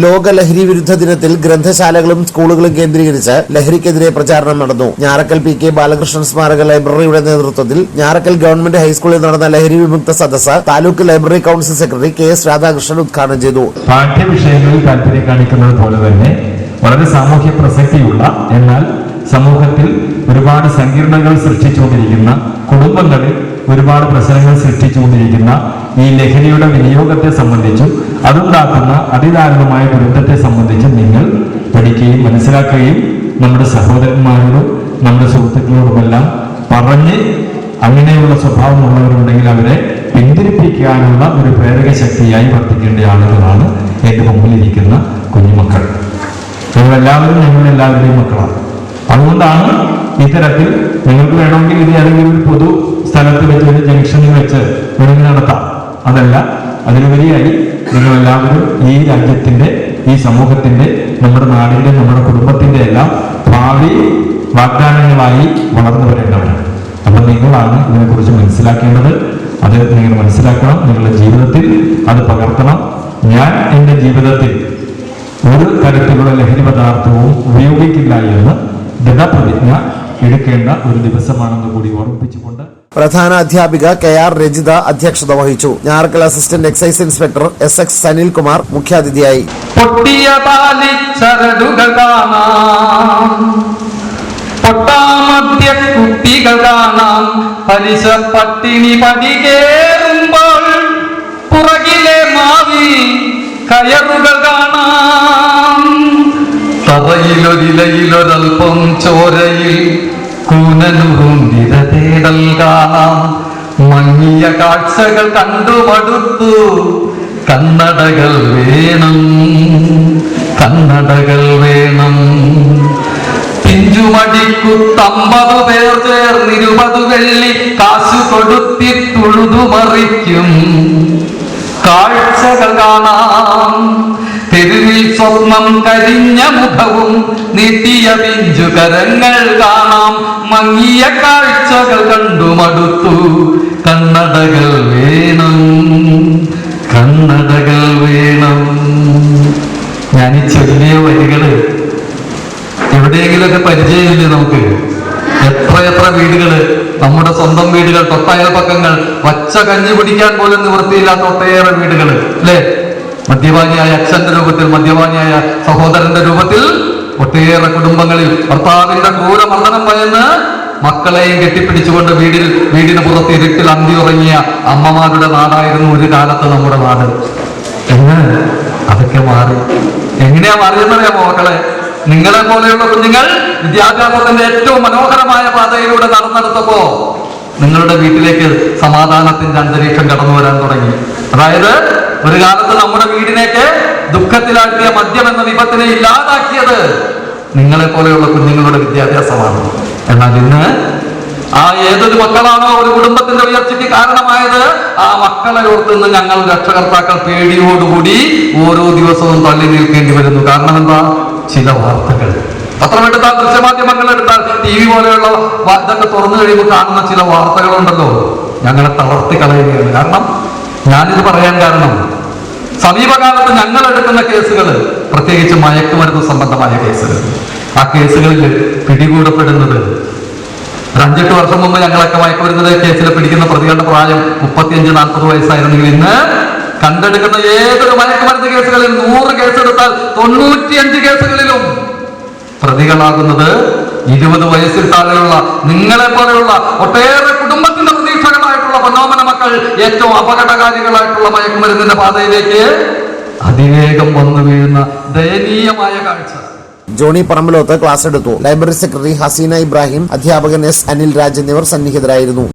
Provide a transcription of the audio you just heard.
ലോക ലഹരി വിരുദ്ധ ദിനത്തിൽ ഗ്രന്ഥശാലകളും സ്കൂളുകളും കേന്ദ്രീകരിച്ച് ലഹരിക്കെതിരെ പ്രചാരണം നടന്നു. ഞാറക്കൽ പി കെ ബാലകൃഷ്ണൻ സ്മാരക ലൈബ്രറിയുടെ നേതൃത്വത്തിൽ ഞാറക്കൽ ഗവൺമെന്റ് ഹൈസ്കൂളിൽ നടന്ന ലഹരി വിമുക്ത സദസ്സ് taluk library council secretary K S Radhakrishnan ഉദ്ഘാടനം ചെയ്തു. പാഠ്യവിഷയങ്ങളിൽ താല്പര്യം കാണിക്കുന്നത് പോലെ തന്നെ വളരെ സാമൂഹ്യ പ്രസക്തിയുള്ള എന്നാൽ സമൂഹത്തിൽ ഒരുപാട് സങ്കീർണങ്ങൾ സൃഷ്ടിച്ചുകൊണ്ടിരിക്കുന്ന കുടുംബങ്ങളിൽ ഒരുപാട് പ്രശ്നങ്ങൾ സൃഷ്ടിച്ചുകൊണ്ടിരിക്കുന്ന ഈ ലഹരിയുടെ വിനിയോഗത്തെ സംബന്ധിച്ചും അതുണ്ടാക്കുന്ന അതിദാരുണമായ ദുരന്തത്തെ സംബന്ധിച്ചും നിങ്ങൾ പഠിക്കുകയും മനസ്സിലാക്കുകയും നമ്മുടെ സഹോദരന്മാരോടും നമ്മുടെ സുഹൃത്തുക്കളോടുമെല്ലാം പറഞ്ഞ് അങ്ങനെയുള്ള സ്വഭാവമുള്ളവരുണ്ടെങ്കിൽ അവരെ പിന്തിരിപ്പിക്കാനുള്ള ഒരു പ്രേരക ശക്തിയായി വർദ്ധിക്കേണ്ട ആളുകളാണ് എന്റെ മുമ്പിലിരിക്കുന്ന കുഞ്ഞുമക്കൾ. നിങ്ങളെല്ലാവരും ഞങ്ങളെല്ലാവരുടെയും മക്കളാണ്. അതുകൊണ്ടാണ് ഇത്തരത്തിൽ നിങ്ങൾക്ക് വേണമെങ്കിൽ ഇത് ഏതെങ്കിലും പൊതു സ്ഥലത്ത് വെച്ച് ഒരു ജംഗ്ഷനിൽ വെച്ച് വേണമെങ്കിൽ നടത്താം. അതല്ല അതിലുപരിയായി നിങ്ങളെല്ലാവരും ഈ രാജ്യത്തിന്റെ ഈ സമൂഹത്തിന്റെ നമ്മുടെ നാടിന്റെ നമ്മുടെ കുടുംബത്തിന്റെ എല്ലാം ഭാവി വാഗ്ദാനങ്ങളായി വളർന്നു വരേണ്ടവരാണ്. അപ്പൊ നിങ്ങളാണ് ഇതിനെക്കുറിച്ച് മനസ്സിലാക്കേണ്ടത്. അത് നിങ്ങൾ മനസ്സിലാക്കണം നിങ്ങളുടെ ജീവിതത്തിൽ അത് പകർത്തണം. ഞാൻ എന്റെ ജീവിതത്തിൽ ഒരു തരത്തിലുള്ള ലഹരി പദാർത്ഥവും ഉപയോഗിക്കില്ല എന്ന് ദൃഢപ്രതിജ്ഞ എടുക്കേണ്ട ഒരു ദിവസമാണെന്ന് കൂടി ഓർമ്മിപ്പിച്ചുകൊണ്ട് പ്രധാന അധ്യാപിക കെ ആർ രജിത അധ്യക്ഷത വഹിച്ചു. Njarakkal assistant excise inspector S X Sanilkumar മുഖ്യാതിഥിയായി. പൊട്ടാമധ്യ കുട്ടികൾ കാണാം. പലിശ പട്ടിണി പടികേറുമ്പോൾ പുറകിലെ മാവി കയറുകൾ കാണാം. തറയിലൊരിലയിലൊരൽപ്പം ചോരയിൽ കൂനനുറുന്തിര തേടൽ കാണാം. മങ്ങിയ കാഴ്ചകൾ കണ്ടു മടുത്തു. കണ്ണടകൾ വേണം. കണ്ണടകൾ വേണം. പിഞ്ചുമടിക്കുത്തമ്പത് പേർ ചേർന്നിരുപത് വെള്ളി കാശു കൊടുത്തി തുഴുതുമറിക്കും കാഴ്ചകൾ കാണാം. സ്വപ്നം കരിഞ്ഞ മുഖവും നീട്ടിയ പിഞ്ചുകരങ്ങൾ കാണാം. മങ്ങിയ കാഴ്ചകൾ കണ്ടു മടുത്തു. കണ്ണടകൾ വേണം. കണ്ണടകൾ വേണം. ഞാൻ ഈ ചൊല്ലിയ വരികൾ എവിടെയെങ്കിലൊക്കെ പരിചയമില്ലേ നമുക്ക്? എത്ര എത്ര വീടുകൾ? നമ്മുടെ സ്വന്തം വീടുകൾ തൊട്ടയൽപ്പക്കങ്ങൾ വച്ച കഞ്ഞി പിടിക്കാൻ പോലും നിവൃത്തിയില്ലാത്ത ഒട്ടേറെ വീടുകൾ അല്ലേ? മദ്യപാനിയായ അച്ഛന്റെ രൂപത്തിൽ മദ്യപാനിയായ സഹോദരന്റെ രൂപത്തിൽ ഒട്ടേറെ കുടുംബങ്ങളിൽ ഭർത്താവിന്റെ ക്രൂരമർദ്ദനം ഭയന്ന് മക്കളെയും കെട്ടിപ്പിടിച്ചുകൊണ്ട് വീടിൽ വീടിന് പുറത്ത് ഇരുട്ടിൽ ഉറങ്ങിയ അമ്മമാരുടെ നാടായിരുന്നു ഒരു കാലത്ത് നമ്മുടെ നാട്. എന്ന് അതൊക്കെ മാറി. എങ്ങനെയാ മാറിയെന്നറിയാമോ മക്കളെ? നിങ്ങളെ പോലെയുള്ള കുഞ്ഞുങ്ങൾ വിദ്യാഭ്യാസത്തിന്റെ ഏറ്റവും മനോഹരമായ പാതയിലൂടെ നടന്നെടുത്തപ്പോ നിങ്ങളുടെ വീട്ടിലേക്ക് സമാധാനത്തിന്റെ അന്തരീക്ഷം കടന്നു വരാൻ തുടങ്ങി. അതായത് ഒരു കാലത്ത് നമ്മുടെ വീടിനേക്ക് ദുഃഖത്തിലാക്കിയ മദ്യം എന്ന വിപത്തിനെ ഇല്ലാതാക്കിയത് നിങ്ങളെ പോലെയുള്ള കുഞ്ഞുങ്ങളുടെ വിദ്യാഭ്യാസമാണ്. എന്നാൽ ഇന്ന് ആ ഏതൊരു മക്കളാണോ ഒരു കുടുംബത്തിന്റെ ഉയർച്ചയ്ക്ക് കാരണമായത്? ആ മക്കളെ ഓർത്തുനിന്ന് ഞങ്ങൾ രക്ഷകർത്താക്കൾ പേടിയോടുകൂടി ഓരോ ദിവസവും തള്ളി നിൽക്കേണ്ടി വരുന്നു. കാരണം എന്താ? ചില വാർത്തകൾ. പത്രമെടുത്താൽ ദൃശ്യമാധ്യമങ്ങൾ എടുത്താൽ ടി വി പോലെയുള്ള ഇതൊക്കെ തുറന്നു കഴിയുമ്പോൾ കാണുന്ന ചില വാർത്തകളുണ്ടല്ലോ. ഞങ്ങളെ തളർത്തി കളയുകയാണ്. കാരണം ഞാനിത് പറയാൻ കാരണം സമീപകാലത്ത് ഞങ്ങൾ എടുക്കുന്ന കേസുകൾ പ്രത്യേകിച്ച് മയക്കുമരുന്ന് സംബന്ധമായ കേസുകൾ. ആ കേസുകളിൽ പിടികൂടപ്പെടുന്നത് അഞ്ചെട്ട് വർഷം മുമ്പ് ഞങ്ങളൊക്കെ മയക്കുമരുന്ന് കേസിൽ പിടിക്കുന്ന പ്രതികളുടെ പ്രായം മുപ്പത്തിയഞ്ച് നാൽപ്പത് വയസ്സായിരുന്നെങ്കിൽ ഇന്ന് കണ്ടെടുക്കുന്ന ഏതൊരു മയക്കുമരുന്ന് കേസുകളിൽ നൂറ് കേസെടുത്താൽ തൊണ്ണൂറ്റിയഞ്ച് കേസുകളിലും പ്രതികളാകുന്നത് ഇരുപത് വയസ്സിൽ താഴെയുള്ള നിങ്ങളെ പോലെയുള്ള ഒട്ടേറെ മക്കൾ ഏറ്റവും അപകടകാരികളായിട്ടുള്ള മയക്കുമരുന്നിന്റെ പാതയിലേക്ക് അതിവേഗം വന്നു വീഴുന്ന ദയനീയമായ കാഴ്ച. ജോണി പറമ്പലോത്ത് ക്ലാസ് എടുത്തു. ലൈബ്രറി സെക്രട്ടറി ഹസീന ഇബ്രാഹിം അധ്യാപകൻ എസ് അനിൽ രാജ് എന്നിവർ സന്നിഹിതരായിരുന്നു.